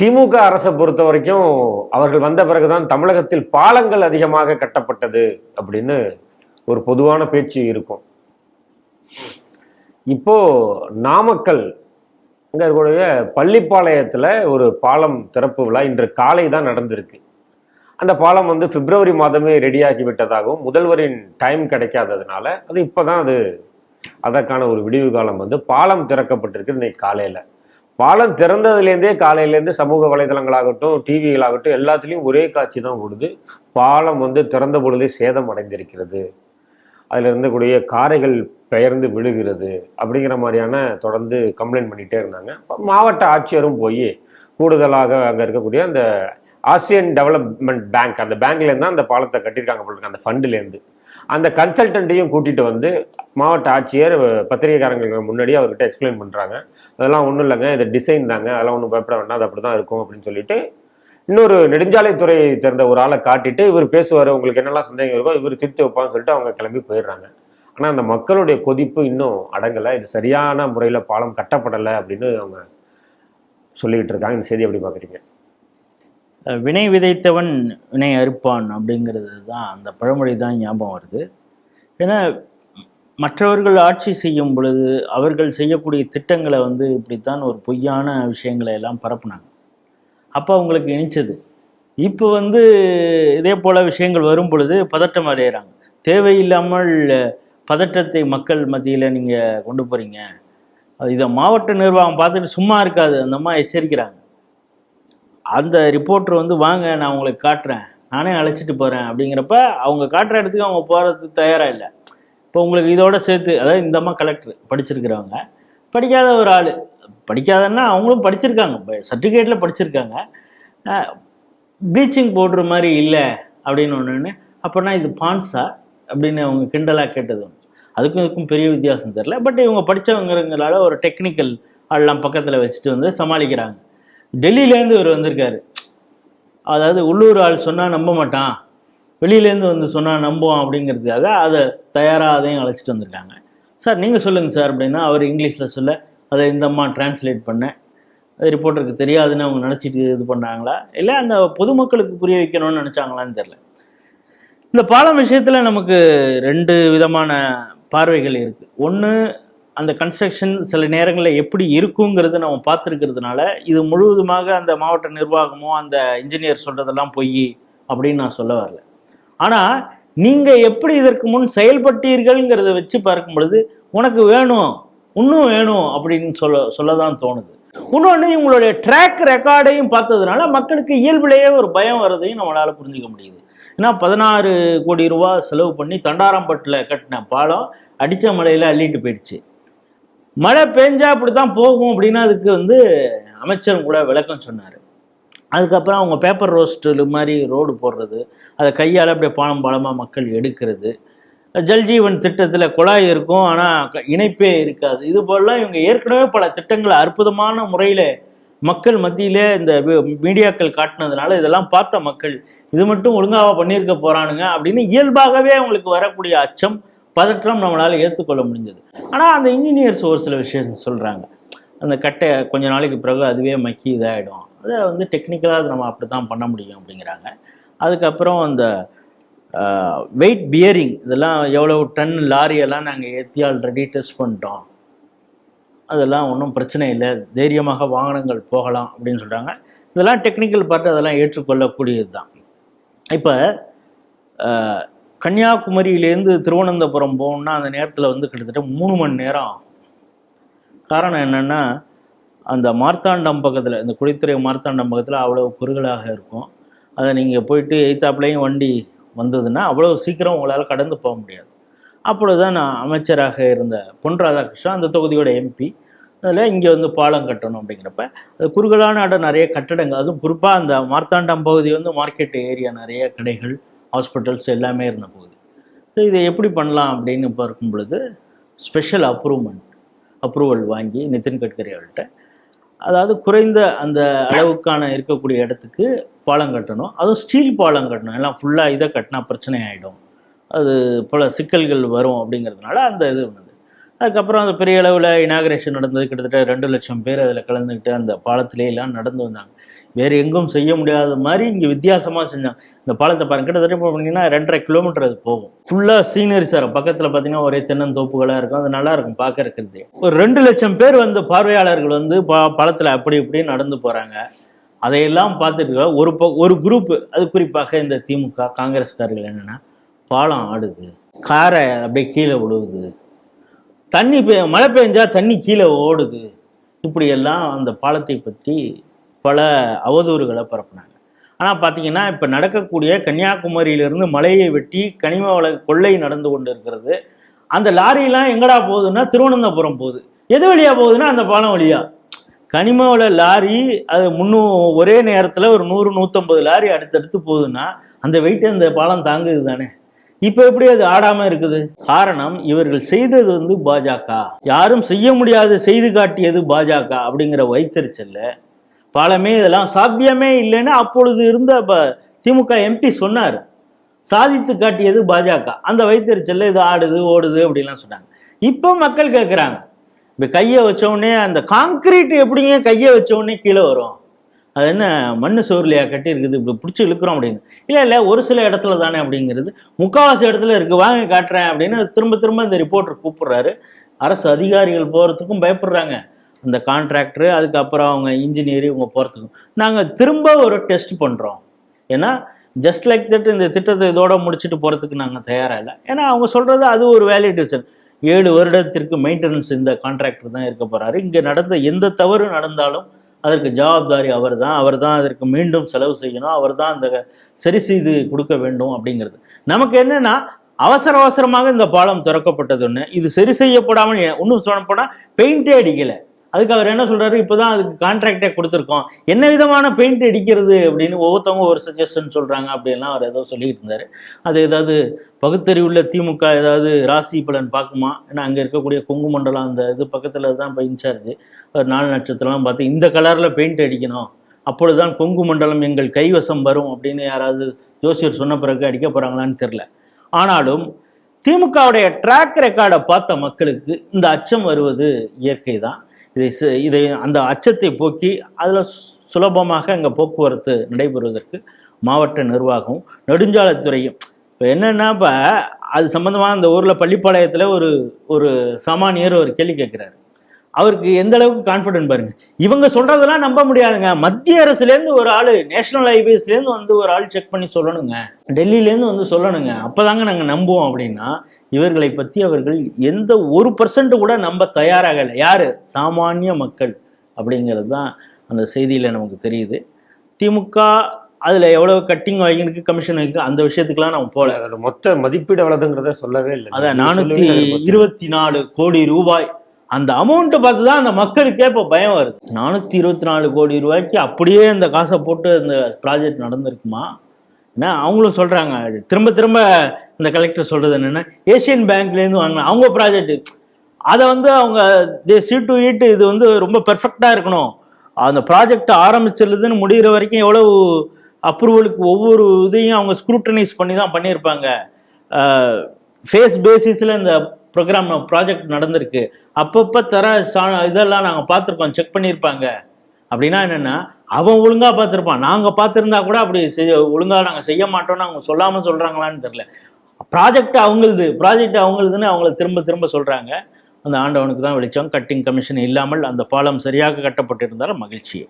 திமுக அரசை பொறுத்த வரைக்கும் அவர்கள் வந்த பிறகுதான் தமிழகத்தில் பாலங்கள் அதிகமாக கட்டப்பட்டது அப்படின்னு ஒரு பொதுவான பேச்சு இருக்கும். இப்போ நாமக்கல் இங்க இருக்கக்கூடிய பள்ளிப்பாளையத்தில் ஒரு பாலம் திறப்பு விழா இன்று காலை தான் நடந்திருக்கு. அந்த பாலம் வந்து பிப்ரவரி மாதமே ரெடியாகி விட்டதாகவும் முதல்வரின் டைம் கிடைக்காததுனால அது இப்பதான் அது அதற்கான ஒரு விடிவு காலம் வந்து பாலம் திறக்கப்பட்டிருக்கு இன்னைக்கு காலையில். பாலம் திறந்ததுலேருந்தே காலையிலேருந்து சமூக வலைதளங்களாகட்டும் டிவிகளாகட்டும் எல்லாத்துலேயும் ஒரே காட்சி தான் ஓடுது. பாலம் வந்து திறந்த பொழுதே சேதம் அடைந்திருக்கிறது. அதில் இருந்தக்கூடிய காரைகள் பெயர்ந்து விழுகிறது அப்படிங்கிற மாதிரியான தொடர்ந்து கம்ப்ளைண்ட் பண்ணிகிட்டே இருந்தாங்க. மாவட்ட ஆட்சியரும் போய் கூடுதலாக அங்கே இருக்கக்கூடிய அந்த ஆசியன் டெவலப்மெண்ட் பேங்க் அந்த பேங்க்லேருந்து தான் அந்த பாலத்தை கட்டியிருக்காங்க போல அந்த ஃபண்டுலேருந்து அந்த கன்சல்டண்ட்டையும் கூட்டிகிட்டு வந்து மாவட்ட ஆட்சியர் பத்திரிகைக்காரங்களுக்கு முன்னாடி அவர்கிட்ட எக்ஸ்பிளைன் பண்ணுறாங்க அதெல்லாம் ஒன்றும் இல்லைங்க. இது டிசைன் தாங்க. அதெல்லாம் ஒன்றும் பயப்பட வேண்டாம். அது அப்படி தான் இருக்கும் அப்படின்னு சொல்லிட்டு இன்னொரு நெடுஞ்சாலைத்துறை சேர்ந்த ஒரு ஆளை காட்டிட்டு இவர் பேசுவார். உங்களுக்கு என்னெல்லாம் சந்தேகம் இருக்கோ இவர் திருத்தி வைப்பான்னு சொல்லிட்டு அவங்க கிளம்பி போயிடுறாங்க. ஆனால் அந்த மக்களுடைய கொதிப்பு இன்னும் அடங்கலை. இது சரியான முறையில் பாலம் கட்டப்படலை அப்படின்னு அவங்க சொல்லிக்கிட்டு இருக்காங்க. இந்த செய்தி எப்படி பார்க்குறீங்க? வினை விதைத்தவன் வினை அறுப்பான் அப்படிங்கிறது தான் அந்த பழமொழி தான் ஞாபகம் வருது. ஏன்னா மற்றவர்கள் ஆட்சி செய்யும் பொழுது அவர்கள் செய்யக்கூடிய திட்டங்களை வந்து இப்படித்தான் ஒரு பொய்யான விஷயங்களை எல்லாம் பரப்புனாங்க. அப்போ அவங்களுக்கு இணைச்சது இப்போ வந்து இதே போல் விஷயங்கள் வரும் பொழுது பதட்டம் அடைகிறாங்க தேவையில்லாமல் பதட்டத்தை மக்கள் மத்தியில் நீங்கள் கொண்டு போகிறீங்க இதை மாவட்ட நிர்வாகம் பார்த்துட்டு சும்மா இருக்காது. அந்த அம்மா எச்சரிக்கிறாங்க. அந்த ரிப்போர்ட்டர் வந்து வாங்க நான் உங்களுக்கு காட்டுறேன். நானே அழைச்சிட்டு போகிறேன் அப்படிங்கிறப்ப அவங்க காட்டுற இடத்துக்கு அவங்க போகிறதுக்கு தயாராக இல்லை. இப்போ உங்களுக்கு இதோட சேர்த்து அதாவது இந்த அம்மா கலெக்டர் படிச்சிருக்கிறவங்க படிக்காத ஒரு ஆள். படிக்காதன்னா அவங்களும் படிச்சிருக்காங்க. சர்டிஃபிகேட்டில் படிச்சிருக்காங்க. ப்ளீச்சிங் போடுற மாதிரி இல்லை அப்படின்னு ஒன்று அப்போனா இது பான்ஸா அப்படின்னு அவங்க கிண்டலாக கேட்டது அதுக்கும் இதுக்கும் பெரிய வித்தியாசம் தெரில பட் இவங்க படித்தவங்கிறங்களால ஒரு டெக்னிக்கல் ஆள்லாம் பக்கத்தில் வச்சுட்டு வந்து சமாளிக்கிறாங்க. டெல்லியிலேருந்து இவர் வந்திருக்காரு. அதாவது உள்ளூர் ஆள் சொன்னால் நம்ப மாட்டான். வெளியிலேருந்து வந்து சொன்னால் நம்புவான் அப்படிங்கிறதுக்காக அதை தயாராக அதையும் அழைச்சிட்டு வந்திருக்காங்க. சார் நீங்கள் சொல்லுங்கள் சார் அப்படின்னா அவர் இங்கிலீஷில் சொல்ல அதை இந்த அம்மா டிரான்ஸ்லேட் பண்ணேன் அது ரிப்போர்ட்டருக்கு தெரியாதுன்னு அவங்க நினச்சிட்டு இது பண்ணாங்களா? இல்லை அந்த பொதுமக்களுக்கு புரிய வைக்கணும்னு நினச்சாங்களான்னு தெரில இந்த பாலம் விஷயத்தில் நமக்கு ரெண்டு விதமான பார்வைகள் இருக்குது ஒன்று அந்த கன்ஸ்ட்ரக்ஷன் சில நேரங்களில் எப்படி இருக்குங்கிறது நம்ம பார்த்துருக்கிறதுனால இது முழுவதுமாக அந்த மாவட்ட நிர்வாகமோ அந்த இன்ஜினியர் சொல்கிறதெல்லாம் பொய் அப்படின்னு நான் சொல்ல வரல. ஆனால் நீங்கள் எப்படி இதற்கு முன் செயல்பட்டீர்கள்ங்கிறத வச்சு பார்க்கும் பொழுது உனக்கு வேணும் இன்னும் வேணும் அப்படின்னு சொல்ல சொல்ல தான் தோணுது. இன்னொன்று இவங்களுடைய ட்ராக் ரெக்கார்டையும் பார்த்ததுனால மக்களுக்கு இயல்பிலேயே ஒரு பயம் வர்றதையும் நம்மளால் புரிஞ்சுக்க முடியுது. ஏன்னா பதினாறு கோடி ரூபா செலவு பண்ணி தண்டாரம்பட்டில் கட்டின பாலம் அடித்த மழையில் அள்ளிட்டு போயிடுச்சு. மழை பெஞ்சா அப்படி தான் போகும் அப்படின்னா அதுக்கு வந்து அமைச்சரும் கூட விளக்கம் சொன்னார். அதுக்கப்புறம் அவங்க பேப்பர் ரோஸ்ட்டு மாதிரி ரோடு போடுறது அதை கையால் அப்படியே பாலம் பாலமாக மக்கள் எடுக்கிறது. ஜல்ஜீவன் திட்டத்தில் குழாய் இருக்கும் ஆனால் இணைப்பே இருக்காது. இது போலலாம் இவங்க ஏற்கனவே பல திட்டங்களை அற்புதமான முறையில் மக்கள் மத்தியிலே இந்த மீடியாக்கள் காட்டினதுனால இதெல்லாம் பார்த்த மக்கள் இது மட்டும் ஒழுங்காக பண்ணியிருக்க போகிறானுங்க அப்படின்னு இயல்பாகவே அவங்களுக்கு வரக்கூடிய அச்சம் பதற்றம் நம்மளால் ஏற்றுக்கொள்ள முடிஞ்சது. ஆனால் அந்த இன்ஜினியர்ஸ் ஒரு சில விஷயம் சொல்கிறாங்க அந்த கட்டை கொஞ்ச நாளைக்கு பிறகு அதுவே மக்கி இதாகிடும் அதை வந்து டெக்னிக்கலாக நம்ம அப்படி தான் பண்ண முடியும் அப்படிங்கிறாங்க. அதுக்கப்புறம் அந்த வெயிட் பியரிங் இதெல்லாம் எவ்வளோ டன் லாரியெல்லாம் நாங்கள் ஏற்றி ஆல்ரெடி டெஸ்ட் பண்ணிட்டோம். அதெல்லாம் ஒன்றும் பிரச்சனை இல்லை. தைரியமாக வாகனங்கள் போகலாம் அப்படின்னு சொல்கிறாங்க இதெல்லாம் டெக்னிக்கல் பார்த்து அதெல்லாம் ஏற்றுக்கொள்ளக்கூடியது தான் இப்போ கன்னியாகுமரியிலேருந்து திருவனந்தபுரம் போகணுன்னா அந்த நேரத்தில் வந்து கிட்டத்தட்ட மூணு மணி நேரம் ஆகும். காரணம் என்னென்னா அந்த மார்த்தாண்டம் பக்கத்தில் இந்த குடித்துறை மார்த்தாண்டம் பக்கத்தில் அவ்வளோ குறுகலாக இருக்கும். அதை நீங்கள் போயிட்டு எய்த்தாப்புலேயும் வண்டி வந்ததுன்னா அவ்வளோ சீக்கிரம் உங்களால் கடந்து போக முடியாது. அப்பொழுது தான் நான் அமைச்சராக இருந்த பொன் ராதாகிருஷ்ணன் அந்த தொகுதியோட எம்பி அதில் இங்கே வந்து பாலம் கட்டணும் அப்படிங்கிறப்ப அது குறுகலான இடம் நிறைய கட்டடங்கள். அதுவும் குறிப்பாக அந்த மார்த்தாண்டம் பகுதி வந்து மார்க்கெட் ஏரியா நிறைய கடைகள் ஹாஸ்பிட்டல்ஸ் எல்லாமே இருந்த பகுதி. ஸோ இதை எப்படி பண்ணலாம் அப்படின்னு பார்க்கும் பொழுது ஸ்பெஷல் அப்ரூவ்மெண்ட் அப்ரூவல் வாங்கி நிதின் கட்கரி அவர்கிட்ட அதாவது குறைந்த அந்த அளவுக்கான இருக்கக்கூடிய இடத்துக்கு பாலம் கட்டணும். அதுவும் ஸ்டீல் பாலம் கட்டணும். எல்லாம் ஃபுல்லாக இதை கட்டினா பிரச்சனை ஆகிடும் அது பல சிக்கல்கள் வரும் அப்படிங்கிறதுனால அந்த இது வந்தது. அதுக்கப்புறம் அந்த பெரிய அளவில் இனாகரேஷன் நடந்தது. கிட்டத்தட்ட ரெண்டு லட்சம் பேர் அதில் கலந்துக்கிட்டு அந்த பாலத்திலே எல்லாம் நடந்து வந்தாங்க. வேறு எங்கும் செய்ய முடியாத மாதிரி இங்கே வித்தியாசமாக செஞ்சாங்க இந்த பாலத்தை பாருங்க. கிட்டத்தட்ட இப்போ பார்த்தீங்கன்னா ரெண்டரை கிலோமீட்டர் அது போகும். ஃபுல்லாக சீனரி சார் பக்கத்தில் பார்த்தீங்கன்னா ஒரே தென்னந்தோப்புகளாக இருக்கும். அது நல்லா இருக்கும் பார்க்கறதுக்கு. ஒரு ரெண்டு லட்சம் பேர் வந்து பார்வையாளர்கள் வந்து பா பாலத்தில் அப்படி இப்படி நடந்து போகிறாங்க அதையெல்லாம் பார்த்துட்டு ஒரு ப ஒரு குரூப் அது குறிப்பாக இந்த திமுக காங்கிரஸ்காரர்கள் என்னென்னா பாலம் ஆடுது. காரை அப்படியே கீழே விழுவுது. தண்ணி பெ- மழை பெஞ்சா தண்ணி கீழே ஓடுது. இப்படியெல்லாம் அந்த பாலத்தை பற்றி பல அவதூறுகளை பரப்புனாங்க. ஆனால் பார்த்தீங்கன்னா இப்போ நடக்கக்கூடிய கன்னியாகுமரியிலிருந்து மலையை வெட்டி கனிம வள கொள்ளை நடந்து கொண்டு இருக்கிறது அந்த லாரிலாம் எங்கடா போகுதுன்னா திருவனந்தபுரம் போகுது. எது வழியாக போகுதுன்னா அந்த பாலம் வழியா. கனிம வள லாரி அது முன்னூ ஒரே நேரத்தில் ஒரு நூறு நூற்றம்பது லாரி அடுத்தடுத்து போகுதுன்னா அந்த வெயிட் அந்த பாலம் தாங்குது தானே. இப்போ எப்படி அது ஆடாமல் இருக்குது? காரணம் இவர்கள் செய்தது வந்து பாஜக. யாரும் செய்ய முடியாது செய்து காட்டியது பாஜக அப்படிங்கிற வைத்தறிச்சல்ல பாலமே இதெல்லாம் சாத்தியமே இல்லைன்னு அப்பொழுது இருந்த திமுக எம்பி சொன்னார். சாதித்து காட்டியது பாஜக. அந்த வைத்தறிச்சல்ல இது ஆடுது ஓடுது அப்படிலாம் சொன்னாங்க. இப்போ மக்கள் கேட்குறாங்க இப்போ கையை வச்சவுடனே அந்த காங்கிரீட் எப்படிங்க கையை வச்சவுடனே கீழே வரும்? அது என்ன மண் சோர்லையா கட்டி இருக்குது இப்படி பிடிச்சி இழுக்கிறோம் அப்படின்னு. இல்லை இல்லை ஒரு சில இடத்துல தானே அப்படிங்கிறது. முக்காவாசி இடத்துல இருக்கு வாங்க காட்டுறேன் அப்படின்னு திரும்ப திரும்ப இந்த ரிப்போர்ட்டர் கூப்பிடுறாரு. அரசு அதிகாரிகள் போகிறதுக்கும் பயப்படுறாங்க. அந்த கான்ட்ராக்டரு அதுக்கப்புறம் அவங்க இன்ஜினியர் இவங்க போகிறதுக்கும் நாங்கள் திரும்ப ஒரு டெஸ்ட் பண்ணுறோம் ஏன்னா ஜஸ்ட் லைக் தட் இந்த திட்டத்தை இதோட முடிச்சுட்டு போகிறதுக்கு நாங்கள் தயாராக இல்லை. ஏன்னா அவங்க சொல்கிறது அது ஒரு வேலிடேஷன் ஏழு வருடத்திற்கு மெயின்டெனன்ஸ் இந்த கான்ட்ராக்டர் தான் இருக்க போகிறாரு இங்கே நடந்த எந்த தவறு நடந்தாலும் அதற்கு ஜவாப்தாரி அவர் தான் அவர் தான் அதற்கு மீண்டும் செலவு செய்யணும். அவர் தான் அந்த சரி செய்து கொடுக்க வேண்டும் அப்படிங்கிறது. நமக்கு என்னென்னா அவசர அவசரமாக இந்த பாலம் திறக்கப்பட்டது ஒன்று இது சரி செய்யப்படாமல் இன்னும் சொல்ல போனால் பெயிண்டே அடிக்கலை. அதுக்கு அவர் என்ன சொல்றாரு? இப்போதான் அதுக்கு கான்ட்ராக்டே கொடுத்துருக்கோம். என்ன விதமான பெயிண்ட் அடிக்கிறது அப்படின்னு ஒவ்வொருத்தவங்க ஒரு சஜஷன் சொல்றாங்க அப்படின்லாம் அவர் ஏதோ சொல்லிட்டு இருந்தாரு. அது ஏதாவது பகுத்தறிவுள்ள திமுக ஏதாவது ராசி பலன் பார்க்குமா? ஏன்னா அங்கே இருக்கக்கூடிய கொங்கு மண்டலம் அந்த இது பக்கத்தில் தான் இப்போ இன்சார்ஜ். ஒரு நாலு நட்சத்திரம்லாம் பார்த்து இந்த கலரில் பெயிண்ட் அடிக்கணும். அப்பொழுதுதான் கொங்கு மண்டலம் எங்கள் கைவசம் வரும் அப்படின்னு யாராவது ஜோசியர் சொன்ன பிறகு அடிக்க போகிறாங்களான்னு தெரில ஆனாலும் திமுகவுடைய ட்ராக் ரெக்கார்டை பார்த்த மக்களுக்கு இந்த அச்சம் வருவது இயற்கை தான் இதை இதை அந்த அச்சத்தை போக்கி அதில் சுலபமாக அங்கே போக்குவரத்து நடைபெறுவதற்கு மாவட்ட நிர்வாகம் நெடுஞ்சாலைத்துறையும் இப்போ என்னென்னா இப்போ அது சம்மந்தமாக அந்த ஊரில் பள்ளிப்பாளையத்தில் ஒரு ஒரு சாமானியர் ஒரு கேள்வி கேட்குறாரு அவருக்கு எந்த அளவுக்கு கான்ஃபிடென்ட் பாருங்க. இவங்க சொல்றதெல்லாம் நம்ப முடியாதுங்க. மத்திய அரசுலேருந்து ஒரு ஆள் நேஷனல் ஹைவேஸ்லேருந்து வந்து ஒரு ஆள் செக் பண்ணி சொல்லணுங்க. டெல்லியிலேருந்து வந்து சொல்லணுங்க. அப்போதாங்க நாங்கள் நம்புவோம் அப்படின்னா இவர்களை பற்றி அவர்கள் எந்த ஒரு பர்சன்ட் கூட நம்ப தயாராகலை. யார்? சாமானிய மக்கள் அப்படிங்கிறது தான் அந்த செய்தியில் நமக்கு தெரியுது. திமுக அதில் எவ்வளோ கட்டிங் வாங்கிருக்கு கமிஷன் வாங்கிருக்கு அந்த விஷயத்துக்குலாம் நம்ம போகல. அதோட மொத்த மதிப்பீடு எவ்வளவுங்கிறத சொல்லவே இல்லை அதான் பத்தி. இருபத்தி நாலு கோடி ரூபாய் அந்த அமௌண்ட்டை பார்த்து தான் அந்த மக்களுக்கே இப்போ பயம் வருது. நானூற்றி இருபத்தி நாலு கோடி ரூபாய்க்கு அப்படியே அந்த காசை போட்டு அந்த ப்ராஜெக்ட் நடந்திருக்குமா? ஏன்னா அவங்களும் சொல்கிறாங்க திரும்ப திரும்ப இந்த கலெக்டர் சொல்கிறது என்னென்னா ஏசியன் பேங்க்லேருந்து வாங்கின அவங்க ப்ராஜெக்ட் அதை வந்து அவங்க தே சி டு ஈட்டு இது வந்து ரொம்ப பெர்ஃபெக்டாக இருக்கணும். அந்த ப்ராஜெக்ட் ஆரம்பிச்சிருதுன்னு முடிகிற வரைக்கும் எவ்வளவு அப்ரூவலுக்கு ஒவ்வொரு இதையும் அவங்க ஸ்க்ரூட்டனைஸ் பண்ணி தான் பண்ணியிருப்பாங்க ஃபேஸ் பேசிஸில் இந்த ப்ரோக்ராம் ப்ராஜெக்ட் நடந்திருக்கு. அப்பப்போ தர சா- இதெல்லாம் நாங்கள் பார்த்துருக்கோம் செக் பண்ணியிருப்பாங்க. அப்படின்னா என்னென்னா அவன் ஒழுங்காக பார்த்துருப்பான். நாங்கள் பார்த்துருந்தா கூட அப்படி செய்ய ஒழுங்காக நாங்கள் செய்ய மாட்டோம்னு அவங்க சொல்லாமல் சொல்கிறாங்களான்னு தெரில ப்ராஜெக்ட் அவங்களுது ப்ராஜெக்ட் அவங்களுதுன்னு அவங்கள திரும்ப திரும்ப சொல்கிறாங்க அந்த ஆண்டவனுக்கு தான் வெளிச்சம். கட்டிங் கமிஷன் இல்லாமல் அந்த பாலம் சரியாக கட்டப்பட்டிருந்தாலும் மகிழ்ச்சியை